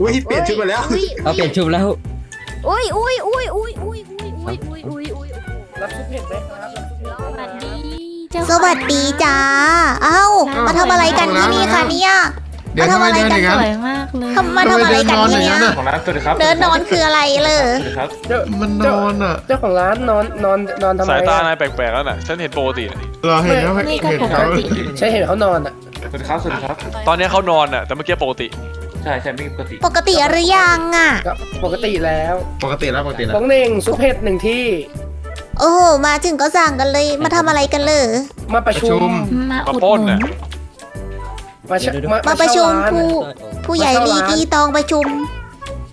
อุ้ยเปลี่ยนชุดมาแล้ว อุ้ยเอาเปลี่ยนชุดแล้ว อุ้ยอุ้ยอุ้ยอุ้ยอุ้ยอุ้ยอุ้ยอุ้ยอุ้ยอุ้ยรับซุปเห็ดไหมครับรับซุปเห็ดสไหมวัสครับดีเจ้าสวัสดีจ้า เอ้า มาทำอะไรกันที่นี่คะเนี่ย เดี๋ยวทำไมเดินอย่างสนั้นวยมากเลย ทำมาทำอะไรกันที่เนี่ยของร้านสวัสดีครับเดินนอนคืออะไรเลย สวัสดีครับเจ้ามันนอนอะเจ้าของร้านนอนนอนนอนทำไมสายตาอะนายแปลกๆแล้วน่ะ ฉันเห็นปกติน่ะเราเห็นแล้วนี่ก็เห็นปกเขาติใช่เห็นเขานอนอะสวัสดีครับสวัสดีครับ ตอนนี้เขานอนน่ะ แต่เมื่อกี้ปกติ ใช่ใช่ไม่ปกติปกติหรือยังอะ ก็ปกติแล้วปกติแล้วปกติแล้ว ป้องเน่งซุปเห็ดหนึ่งที่โอ้โห มาถึงก็สั่งกันเลย มาทำอะไรกันเลยมาประชุมมามาอุดปล้นหนุน่ะ นมาเช่าเดี๋ยวมามาประชุมเช่าร้านผู้อะผู้ใหญ่มาลีเช่าร้านกีตองประชุม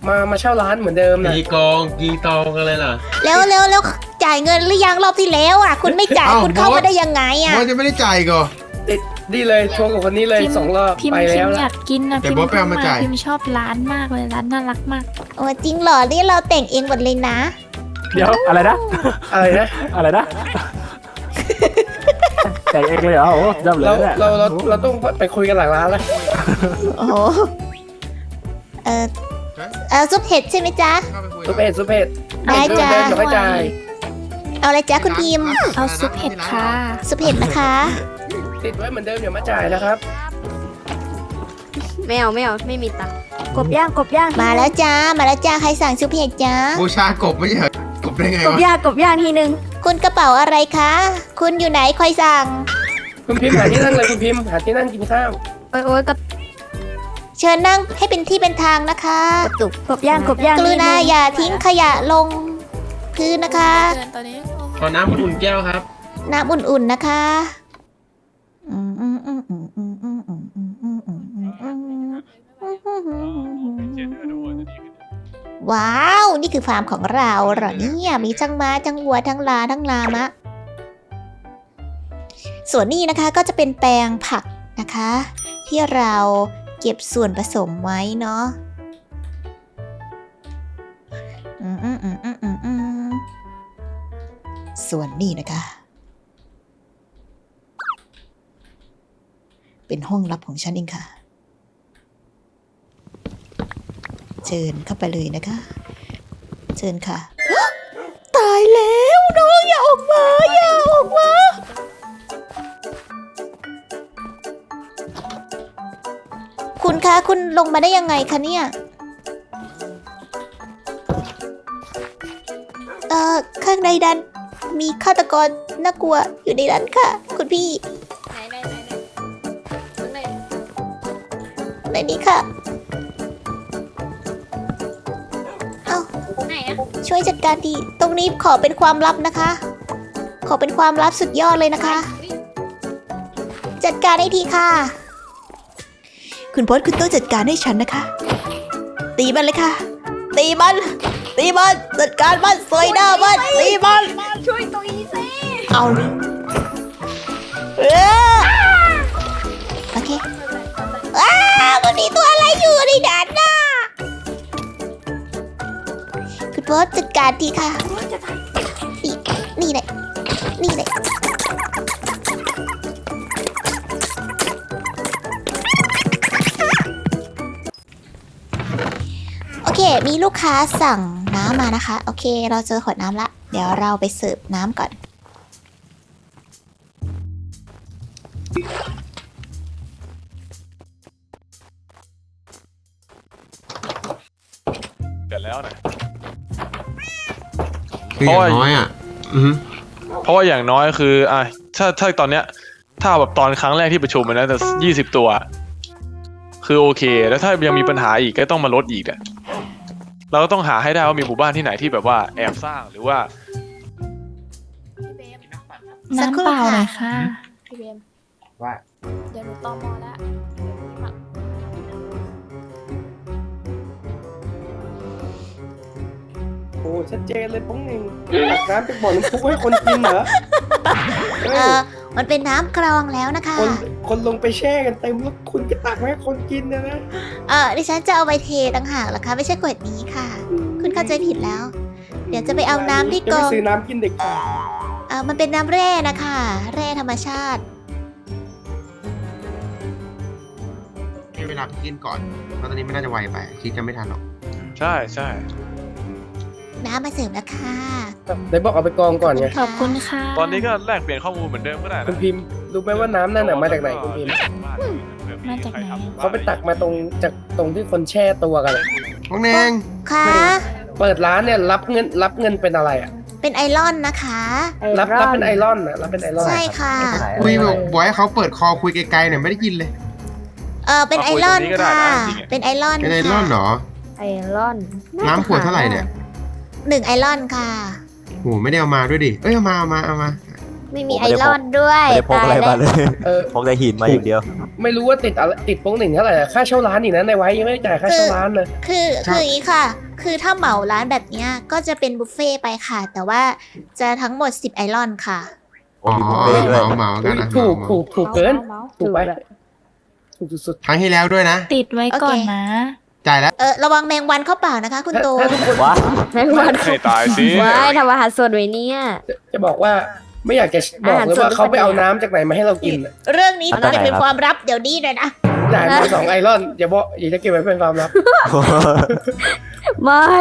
มามาเช่าร้านเหมือนเดิมนะกีกองกีตองอะไรล่ะ แล้วแล้วแล้วจ่ายเงินหรือยังรอบที่แล้วอะ คุณไม่จ่ายเอ้าคุณเข้าบอมาสได้ยังไงอะ ว่าจะไม่ได้จ่ายก่อนติด ดีเลยชวนกับคนนี้เลยสองรอบพิมไปพ์พิแล้มวพ์อนะยากกินนะเดี๋พิยวมบอสพ์ไปเอามาจ่าย พิมพ์ชอบร้านมากเลยร้านน่ารักมาก โอ้จริงเหรอ นี่เราแต่งเองหมดเลยนะ เดี๋ยวอะไรนะ อะไรนะ อะไรนะ แต่งเองเลยเหรอโอ้โหจำเลยเราเนี่ยเราเราเราต้องไปคุยกันหลังร้านแล้วโอ้โหเออเออซุปเห็ดใช่ไหมจ๊ะ ซุปเห็ดซุปเห็ดได้จ้ะเดินเดี๋ยวค่อยจ่ายเอาอะไรจ๊ะคุณพิมพ์เอาซุปเห็ดค่ะซุปเห็ดนะคะ ติดไว้เหมือนเดิมเดี๋ยวมาจ่ายนะครับ ไม่เอาไม่เอาไม่มีตังกบย่างกบย่างมาแล้วจ้า มาแล้วจ้า ใครสั่งซุปเห็ดจ้า บูชากบไม่ใช่เหรอกบได้ไงกบวะย่างกบย่างทีนึงคุณกระเป๋าอะไรคะ คุณอยู่ไหนคอยสั่ง คุณพิมพ์หาที่นั่งเลยคุณพิมพ์หาที่นั่งกินข้าวโอ้ยโอ้ยกระเชิญนั่งให้เป็นที่เป็นทางนะคะ ตุกกบย่างกบย่างกรุณาอย่าทิ้งขยะลง พื้นนะคะตอนนี้ ขอน้ำอุ่นแก้วครับ น้ำอุ่นๆนะคะ ว้าว นี่คือฟาร์มของเราเหรอเนี่ยมีทั้งม้าทั้งวัวทั้งลาทั้งลามะ ส่วนนี้นะคะก็จะเป็นแปลงผักนะคะ ที่เราเก็บส่วนผสมไว้เนาะส่วนนี้นะคะ เป็นห้องลับของฉันเองค่ะ เชิญเข้าไปเลยนะคะ เชิญค่ะ ตายแล้วน้องอย่าออกมาอย่าออกมาคุณคะคุณลงมาได้ยังไงคะเนี่ย เอ่อข้างในดันมีฆาตกรน่ากลัวอยู่ในนั้นค่ะ คุณพี่ไหนไหนไหนไหนในนี้ค่ะ ช่วยจัดการดีตรงนี้ขอเป็นความลับนะคะ ขอเป็นความลับสุดยอดเลยนะคะ จัดการให้ทีค่ะ คุณพศคุณต้องจัดการให้ฉันนะคะ ตีมันเลยค่ะ ตีมัน ตีมันจัดการมันสวยหน้ามันตีมันช่วยตัวอีสิเอาเออโอเคอ้ามันมีตัวอะไรอยู่ในนั้นน่ะ คุณพศจัดการทีค่ะ นี่ นี่เลยนี่เลยโอเค มีลูกค้าสั่งน้ำมานะคะ โอเค เราเจอขวดน้ำละ เดี๋ยวเราไปเสิร์ฟน้ำก่อน คืออย่างน้อยอะอือฮึเพราะว่าอย่างน้อยคืออะถ้าถ้าตอนเนี้ย ถ้าแบบตอนครั้งแรกที่ประชุมมันนะแต่ยี่สิบตัว คือโอเค แล้วถ้ายังมีปัญหาอีกก็ต้องมาลดอีกอะเราก็ต้องหาให้ได้ว่ามีหมู่บ้านที่ไหนที่แบบว่าแอบสร้างหรือว่าสักครู่น้ำเปล่าค่ะหน่อยค่ะ พี่เบมว่า เดี๋ยวหนูตอมอแล้ว โอ้ชัดเจนเลยป้องเน่งตักน้ำเป็นบ่อน้ำพุให้คนกินเหรอเฮ้เอยอมันเป็นน้ำกรองแล้วนะคะ คนคนลงไปแช่กันเต็มแล้วคุณก็ตักมาให้คนกินนะนะเออดิฉันจะเอาไปเทต่างหากเหรอคะ ไม่ใช่ขวดนี้ค่ะ คุณเข้าใจผิดแล้ว เดี๋ยวจะไปเอาน้ำที่กรจะอไปงซื้อน้ำกินเด็กขาดเออมันเป็นน้ำแร่นะคะ แร่ธรรมชาติมเวลากินก่อนเพราะตอนนี้ไม่น่าจะไวไปคิดจะไม่ทันหรอกใช่ใช่ น้ำมาเสิร์ฟแล้วค่ะไหนบอกเอาไปกองก่อนไงขอบคุณค่ะตอนนี้ก็แลกเปลี่ยนข้อมูลเหมือนเดิมก็ได้คุณนะพิมพ์รู้ไหมว่าน้ำนั่นน่ะมาจากไหนคุณพิมพ์มาจากไหนเขาไปตักมาตรงจากตรงที่คนแช่ตัวกันอะพวกแนงค่ะเปิดร้านเนี่ยรับเงินรับเงินเป็นอะไรอะเป็นไอรอนนะคะ รับรับเป็นไอรอนอะรับเป็นไอรอนใช่ค่ะคุยบอกบอกให้เขาเปิดคอคุยไกลๆหน่อยไม่ได้ยินเลยเออเป็นไอรอนค่ะเป็นไอรอนเป็นไอรอนเหรอไอรอนน้ำขวดเท่าไหร่เนี่ย หนึ่งไอรอนค่ะ โหไม่ได้เอามาด้วยดิ เอ้ยเอามาเอามาเอามาไม่มีไอรอนด้วยไม่ได้พกอะไรมาเลยเออ พกแต่หินมาอย่างเดียว ไม่รู้ว่าติดอะไรติดโป้งหนึ่งเท่าไหร่อะค่าเช่าร้านอีกนะในไว้ยังไม่ได้จ่ายค่าเช่าร้านเลยคือคืออย่างนี้ค่ะ คือถ้าเหมาร้านแบบเนี้ยก็จะเป็นบุฟเฟ่ต์ไปค่ะ แต่ว่าจะทั้งหมด 10 ไอรอนค่ะ อ๋อมีบุฟเฟ่ต์ด้วย เหมาเหมากันนะถูกเหมาถูกถูกเกิน ถูกไปถูกสุดครั้งที่แล้วด้วยนะ ติดไว้ก่อนนะ จ่ายแล้ว เออระวังแมงวันเข้าเปล่านะคะ คุณๆโต ถ้าทุกคนว้าไม่หวานให้ตายสิว้ายทำอาหารสดไว้เนี่ย จะบอกว่าไม่อยากจะบอกเลยว่าเขาไปเอาน้ำจากไหนมาให้เรากินอะเรื่องนี้อันต้องไหนเป็นครับความลับเดี๋ยวนี้เลยนะจ่ายมาสองไอรอนอย่าบอกอย่าจะเก็บไว้เป็นความลับไม่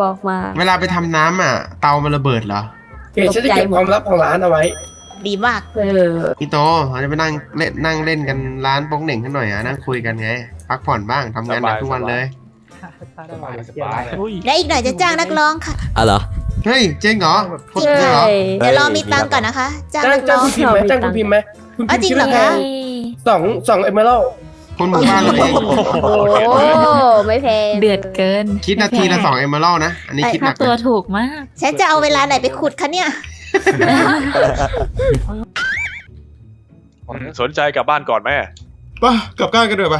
บอกมา เวลาไปทำน้ำอะ เตามันระเบิดเหรอเดี๋ยวฉันจะเก็บความลับของร้านเอาไว้ ดีมาก เออ พี่โตเราจะไปนั่งเล่นนั่งเล่นกันร้านโป้งเหน่งกันหน่อยอะนั่งคุยกันไง พักผ่อนบ้างทำงานหนักทุกวันเลยอุ้ย และอีกหน่อยจะจ้างนักร้องค่ะ อะเหรอ เฮ้ยเจ๊งเหรอพูดใช่จริงเหรอ เดี๋ยวรอมีตังค์ก่อนนะคะ จ้างจ้างนักจ้างร้องคุณพิมพ์ไหมจ้างคุณพิมพ์ไหมคุณอ๋อจริพิงมพ์เหรคิดอราคะคาสองสองเอเมอรัลคนหมู่บ้านเราเองโอ้ไม่แพงเดือดเกินคิดนาทีละสองเอมเมอรัลนะ อันนี้คิดหค่านักตัวนะถูกมาก ฉันจะเอาเวลาไหนไปขุดคะเนี่ย สนใจกลับบ้านก่อนไหมป่ะกลับก้านกันเถอะไป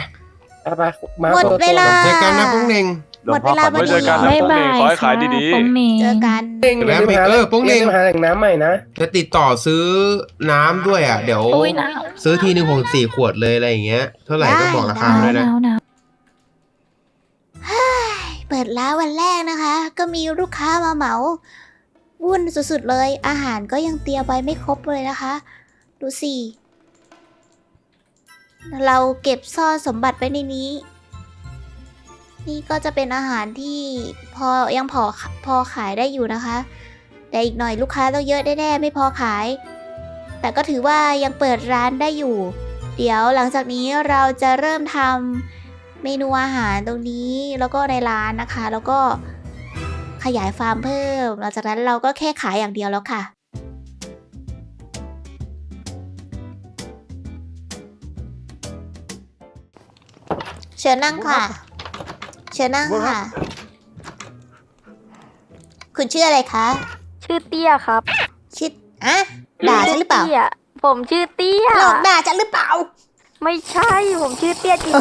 ไปไปมาหมดเวลา เจอกันนะโป้งเหน่งหลวงพ่อหมดเวลาขอพอไว้ดีเจอกันนะบ๊ายโป้งบาเหน่งยขอให้ขายค่ะดีโป้งเหน่งเจอกันเด้งอย่าลืมหาเออโป้งเหน่งอย่าลืมหาแหล่งน้ำใหม่นะจะติดต่อซื้อน้ำด้วยอะ เดี๋ยว อุ้ยหนาวซื้อทีหนึ่งหกสี่ขวดเลยอะไรอย่างเงี้ย เท่าไหร่ก็บอกราหคานาวด้วยหนะนาวหนาวเปิดร้านวันแรกนะคะ ก็มีลูกค้ามาเหมา วุ่นสุดๆเลย อาหารก็ยังเตรียมไว้ไม่ครบเลยนะคะ ดูสิ เราเก็บซ่อนสมบัติไว้ในนี้ นี่ก็จะเป็นอาหารที่พอยังพอพอขายได้อยู่นะคะ แต่อีกหน่อยลูกค้าต้องเยอะแน่ๆไม่พอขาย แต่ก็ถือว่ายังเปิดร้านได้อยู่ เดี๋ยวหลังจากนี้เราจะเริ่มทำเมนูอาหารตรงนี้แล้วก็ในร้านนะคะ แล้วก็ ขยายฟาร์มเพิ่ม หลังจากนั้นเราก็แค่ขายอย่างเดียวแล้วค่ะเชิญนั่งค่ะ เชิญนั่งค่ะ คุณชื่ออะไรคะ ชื่อเตี้ยครับ ชื่ออะด่าฉันหรือเปล่าตี้ยผมชื่อเตี้ยหลอกด่าฉันหรือเปล่า ไม่ใช่ ผมชื่อเตี้ยจริง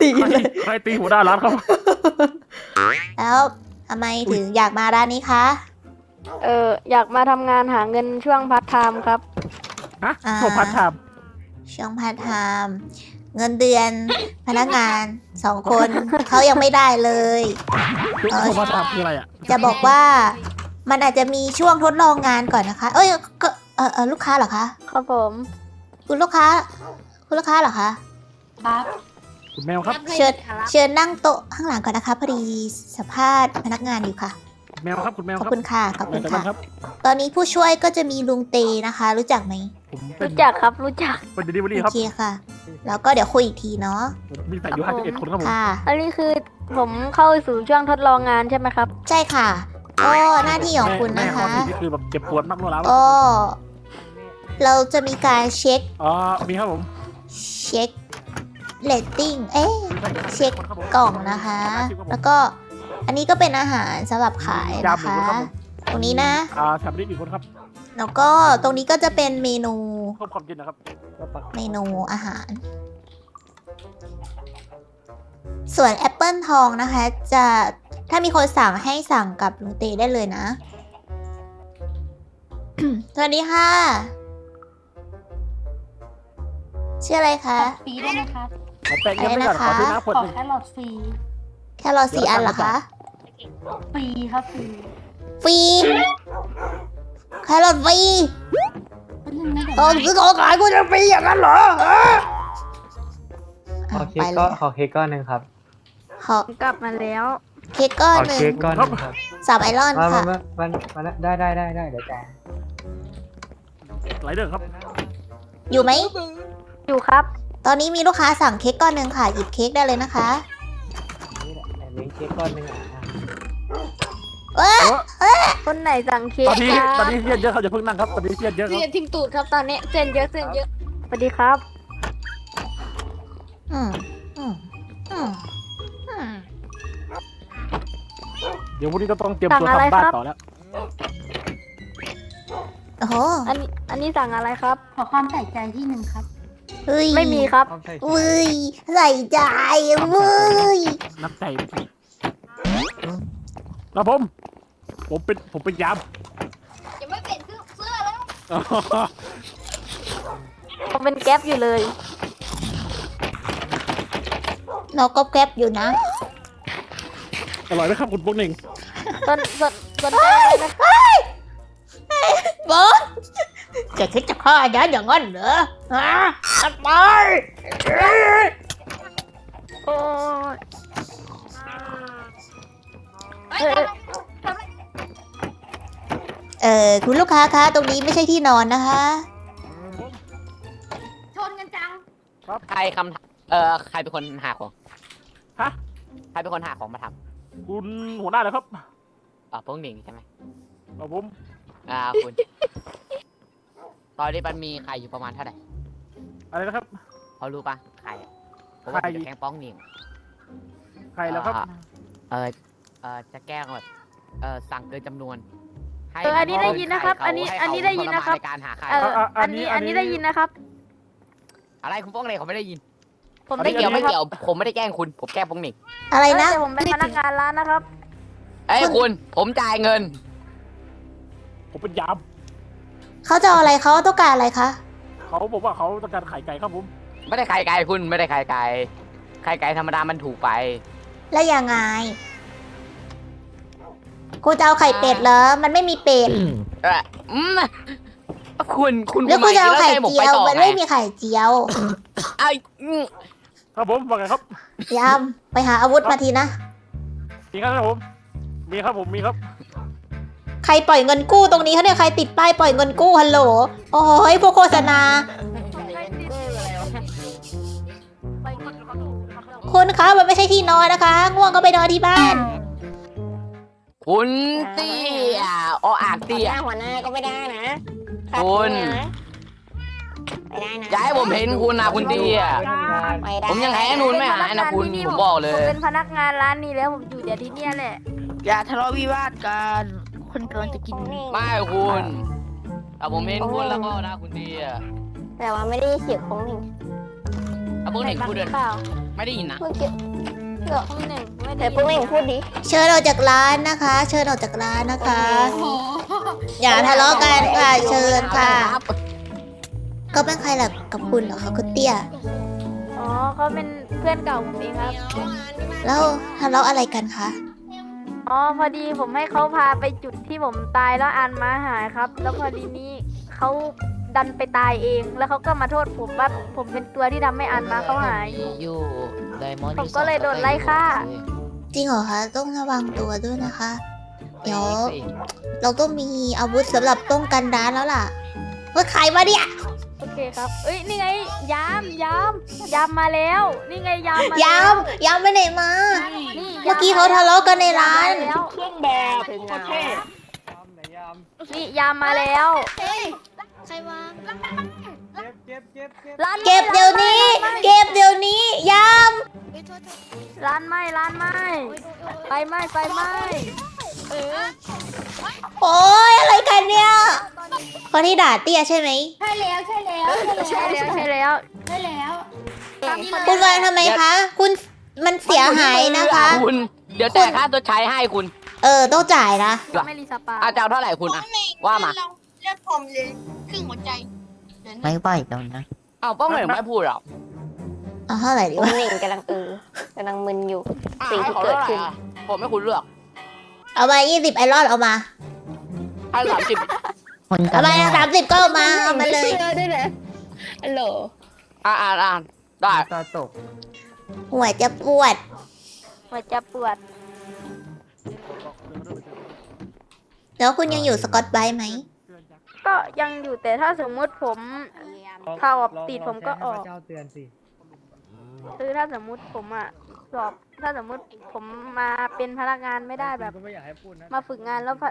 ตีเลยใครตีหัวหน้าร้านเขาแล้ว ทำไมถึงอยากมาร้านนี้คะๆเอออยากมาทำงานหาเงินช่วงพักไทม์ครับ ฮะอ่าผมพัดทช่วงพาร์ทไทม์เงินเดือนพนักงานสองคน เขายังไม่ได้เลยำคือผมพัดทำคืออะไรอะจะบอกว่ามันอาจจะมีช่วงทดลองงานก่อนนะคะ เอ้ยก็เออเออลูกค้าเหรอคะ ครับผม คุณลูกค้า คุณลูกค้าเหรอคะคุ ณแมวครับ เชิญเชิญนั่งโต๊ะข้างหลังก่อนนะคะพอดีสัมภาษณ์พนักงานอยู่ค่ะ แมวครับคุณแมวขอบครับคุณค่ะขอบแมคุวณจะค่ะ ครับ ตอนนี้ผู้ช่วยก็จะมีลุงเตนะคะ รู้จักไหมผมเป็นรู้จักครับรู้จัก เป็นดิลิเวอรี่โอครับ เคค่ะ แล้วก็เดี๋ยวคุยอีกทีเนาะมีแต่อยู่51คนครับผม ค่ะ อันนี้คือผมเข้าสู่ช่วงทดลองงานใช่ไหมครับ ใช่ค่ะก็หน้าที่ของคุณแม่นะข้อคะผิดนี่คือแบบเจ็บปวดมากเลยแล้วก็เราจะมีการเช็ค อ๋อมีครับผม เช็ค เลตติ้ง เอ๊ะเช็คครับผมกล่องนะคะ แล้วก็อันนี้ก็เป็นอาหารสำหรับขายนะยำหนึ่งคะคนครับผมตรงนี้นะอ่าแถมนี้อีกคนครับแล้วก็ตรงนี้ก็จะเป็นเมนูเพิ่มความเย็นนะครับแล้วตักเมนูอาหาร ส่วนแอปเปิลทองนะคะ จะถ้ามีคนสั่งให้สั่งกับลุงเตได้เลยนะ สวัสดีค่ะ ชื่ออะไรคะฟรีได้ไหมคะขอแปะยังไม่ก่อนขอซื้อน้ำขวดขอหนึ่ง แค่หลอดฟรีแค่รอสี่อันเหรอคะฟรีครับฟรีฟรีแครอทฟรีแป๊บนึงนะเดี๋ยวตอนซื้อของขายกูจะฟรีอย่างนั้นเหรอฮะขอะอเค้ไปกเลก็ยขอเค้กก้อนหนึ่งครับขอกลับมาแล้ว เค้กก้อนขอหนึ่งเค้กก้อนหนึ่งครับสามไอรอนมามาค่ะมามามาได้ได้ได้ได้เดี๋ยวจ่ายไรเดอร์ครับอยู่ไหมอยู่ครับ ตอนนี้มีลูกค้าสั่งเค้กก้อนหนึ่งค่ะ หยิบเค้กได้เลยนะคะนี่แหละแต่เลี้ยงเค้กก้อนหนึ่งอะเอ้ยคนไหนสั่งเค้ตกอนนี้คตอรันบนี้เสียนเยอะครับอย่าเพิ่งนั่งครับตอนนี้เสียนเยอะครับเส้นทิมตูดครับตอนนี้เส้นเยอะเส้นเยอะสวัสดีครับอืมอืมอืมอืมเดี๋ยววันนี้ก็ต้องเตรียมตัวสั่งอะไรทำบ้านครับต่อแล้วโอ้โหอันนี้อันนี้สั่งอะไรครับ ขอความใส่ใจที่หนึ่งครับ เฮ้ยไม่มีครับความใส่เว้ยใส่ใจเว้ยน้ำใจไม่มีครับผม ผมเป็นผมเป็นยามยังไม่เปลี่ยนเสื้อแล้วอ๋อผมเป็นแก๊ปอยู่เลย เราก็แก๊บอยู่นะ อร่อยไหมครับคุณพวกหนึ่ง สนสนสนใจอะไรนะบอส จะคิดจะฆ่ายันอย่างนั้นเหรอฮะอัดไปโอ้ยเอ้ยเอ่อคุณลูกค้าคะตรงนี้ไม่ใช่ที่นอนนะคะ ชนกันจัง ใครคำเอ่อใครเป็นคนหาของฮะ ใครเป็นคนหาของมาทคุณหัวหน้าเลยครับำเอ่อพวกหนิงใช่ไหมครับผม อ่าคุณ ตอนนี้มันมีใครอยู่ประมาณเท่าไหร่อะไรนะครับเขารู้ปะใครอะเพราะว่าใครผมจะแกล้งป้องหนิงใครแล้วครับ อ่า เออเออจะแกล้งแบบเออสั่งเกินจำนวนให้เอออันนี้ได้ยินนะครับให้เขาอันนี้ให้อันนี้เขาได้ยินนะครับทมาในการหาใครเอออันนี้อันนี้ได้ยินนะครับ อะไรคุณป้องเลยเขาไม่ได้ยินผมไม่ได้เกี่ยิยวนไม่นะครับเกี่ยวผมไม่ได้แกล้งคุณ ผมแกล้งป้องหนิงอะไรนะ แต่ผมเป็นพนักงานร้านนะครับ เอ้ยคุณผมจ่ายเงิน ผมเป็นยาม เขาจะเอาอะไรเขาต้องการอะไรคะ เขาบอกว่าเขาต้องการไข่ไก่ครับผมไม่ได้ไข่ไก่คุณไม่ได้ไข่ไก่ไข่ไก่ธรรมดามันถูกไปแล้วยังไงคุณจะเอาไข่เป็ดเหรอ มันไม่มีเป็ดเอออืมคุณคุณแล้วคุณจะเอาไข่คุณเจียวต่อมันไงไม่มีไข่เจียวไอ้อืมครับผมว่าไงครับยามไปหาอาวุธมาทีนะมีครับผม มีครับผมมีครับ ใครปล่อยเงินกู้ตรงนี้เขาเนี่ยใครติดป้ายปล่อยเงินกู้ฮัลโหลโอ้ยพวกโฆษณา คุณคะมันไม่ใช่ที่นอนนะคะ ง่วงก็ไปนอนที่บ้าน คุณเตี้ยออ่างเตี้ยหัวหน้าก็ไม่ได้นะคุณไม่ได้นะอย่าให้ผมเห็นคุณนะคุณเตี้ย ไม่ได้ผมยังแพ้นูนไม่หายนะคุณผมบอกเลผมยเป็นพนักงานร้านนี้แล้วผมอยู่แต่ที่เนี่ยแหละอย่าทะเลาะวิวาทกัน คนกำลังจะกิน ไม่คุณถ้าผมเห็นคุณแล้วก็นะคุณเตี้ยแต่ว่าไม่ได้เสียงของหนึ่งถ้าพวกหนึ่งพูดเดินเปล่าไม่ได้ยินนะเมื่อกี้เกือบหนึ่งไม่ได้แต่พวกหนึ่งพูดดิเชิญออกจากร้านนะคะ เชิญออกจากร้านนะคะ อย่าทะเลาะกันค่ะเชิญค่ะ ก็เป็นใครล่ะกับคุณเหรอคะคุณเตี้ยอ๋อเขาเป็นเพื่อนเก่าผมเองครับ แล้วทะเลาะอะไรกันคะ อ๋อพอดีผมให้เขาพาไปจุดที่ผมตายแล้วอันมาหายครับ แล้วพอดีนี้เขาดันไปตายเอง แล้วเขาก็มาโทษผมว่าผมเป็นตัวที่ทำให้อันมาเขาหาย อยู่ไดมอนด์ผมก็เลยโดนไล่ฆ่า จริงเหรอคะต้องระวังตัวด้วยนะคะ เดี๋ยว เราต้องมีอาวุธสำหรับป้องกันร้านแล้วล่ะเฮ้ยใครมาเนี่ยโอ เคครับเอ้ยนี่ไงยามยามยามมาแล้ว นี่ไงยามมาแล้วยามยามไปไหนมา นี่เมื่อกี้เขาทะเลาะกันในร้าน ยมมแล้วเครื่องแบบประเทศนี่ยามมาแล้วใครวางเก็บเก็บเก็บร้านเก็บเดี๋ยวนี้เก็บเดี๋ยวนี้ยามร้านไหม้ร้านไหม้ไฟไหม้ไฟไหม้ โอ้ยอะไรกันเนี่ยคนที่ด่าเตี้ยใช่ไหมใช่แล้วใช่แล้วใช่แล้วใช่แล้วใช่แล้วคุณวางทำไมคะ คุณมันเสียหายนะคะ คุณ เดี๋ยวจ่ายค่าตัวใช้ให้คุณ เออต้องจ่ายนะไม่รีสปาอาจะเอาเท่าไหร่คุณอะว่ามาเลือดผมเลยครึ่งหัวใจไม่ไหวแล้วนะเอาป้องหนึ่งไม่พูดหรอกเอาเท่าไหร่ดีผมวะหนึ่งกำลังเออกำลังมึนอยู่อะสิ่งที่ให้ขาเกิดขึ้นท่าไหร่อะผมไม่คุณเลือก เอามายี่สิบไอรอนเอามาให้สามสิบคนเอามาสามสิบก็เอามาเอามาเลยเชื่อด้วยนะฮัลโหลอ่าอ่าอ่าได้ตาตกหัวจะปวด หัวจะปวด แล้วคุณยังอยู่สกอตไบรท์ไหมก็ยังอยู่แต่ถ้าสมมุติผมสอบติดผมก็ออก เจ้าเตือนสิ คือถ้าสมมุติผมอะ สอบ ถ้าสมมุติผมมาเป็นพนักงานไม่ได้แบบ ก็ไม่อยากให้พูดนะมาฝึกงานแล้วพอ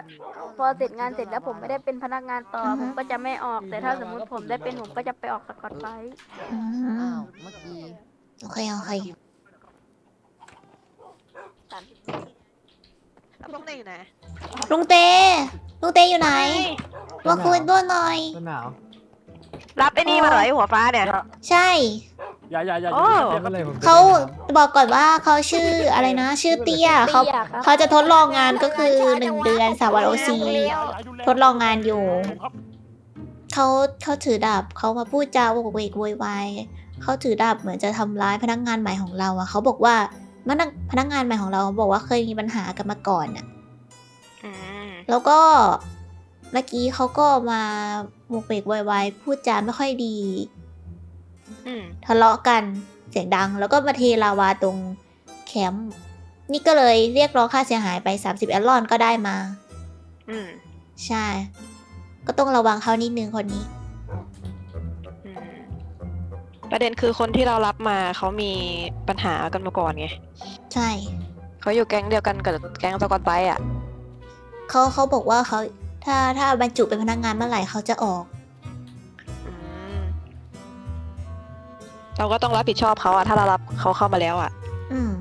พอเสร็จงานเสร็จแล้วผมไม่ได้เป็นพนักงานต่อออฮึผมก็จะไม่ออกแต่ถ้าสมมุติผมได้เป็นผมก็จะไปออกสกอตไบรท์อืมอ้าวเมื่อกี้โอเคโอเคแล้วพวกไหนอยู่ไหนลุงเตลุงเตอยู่ไหนมาคุยด้วยหน่อยต้นหนาวรับไอ้นี่มาเหรอไอ้หัวฟ้าเนี่ย ใช่ อย่าอย่าอย่าโอ้อย่าก็เลยผมเขาบอกก่อนว่าเขาชื่ออะไรนะชื่อเตี้ยเขาตี้ยครับเขาจะทดลองงานก็คือหนึ่งเดือนสาวโอซีทดลองงานอยู่ครับเขาเขาถือดาบเขามาพูดจาโวกเวกโวยวายเขาถือดาบเหมือนจะทำร้ายพนักงานใหม่ของเราอะเขาบอกว่าพนักพนักงานใหม่ของเราบอกว่าเคยมีปัญหากันมาก่อนอะอืมแล้วก็เมื่อกี้เขาก็มาโวกเวกโวยวายพูดจาไม่ค่อยดีอื มทะเลาะกันเสียงดัง แล้วก็มาเทลาวาตรงแคมป์นี่ก็เลยเรียกร้องค่าเสียหายไป 30แอลลอนก็ได้มา อืมใช่ ก็ต้องระวังเขานิดนึงคนนี้ อืมประเด็นคือคนที่เรารับมาเขามีปัญหากันมาก่อนไงใช่ เขาอยู่แก๊งเดียวกันกับแก๊งสกอตไบรท์อะ เขาเขาบอกว่าเขาถ้าถ้าบรรจุเป็นพนักงานเมื่อไหร่เขาจะออก เราก็ต้องรับผิดชอบเขาอะถ้าเรารับเขาเข้ามาแล้วอะอืม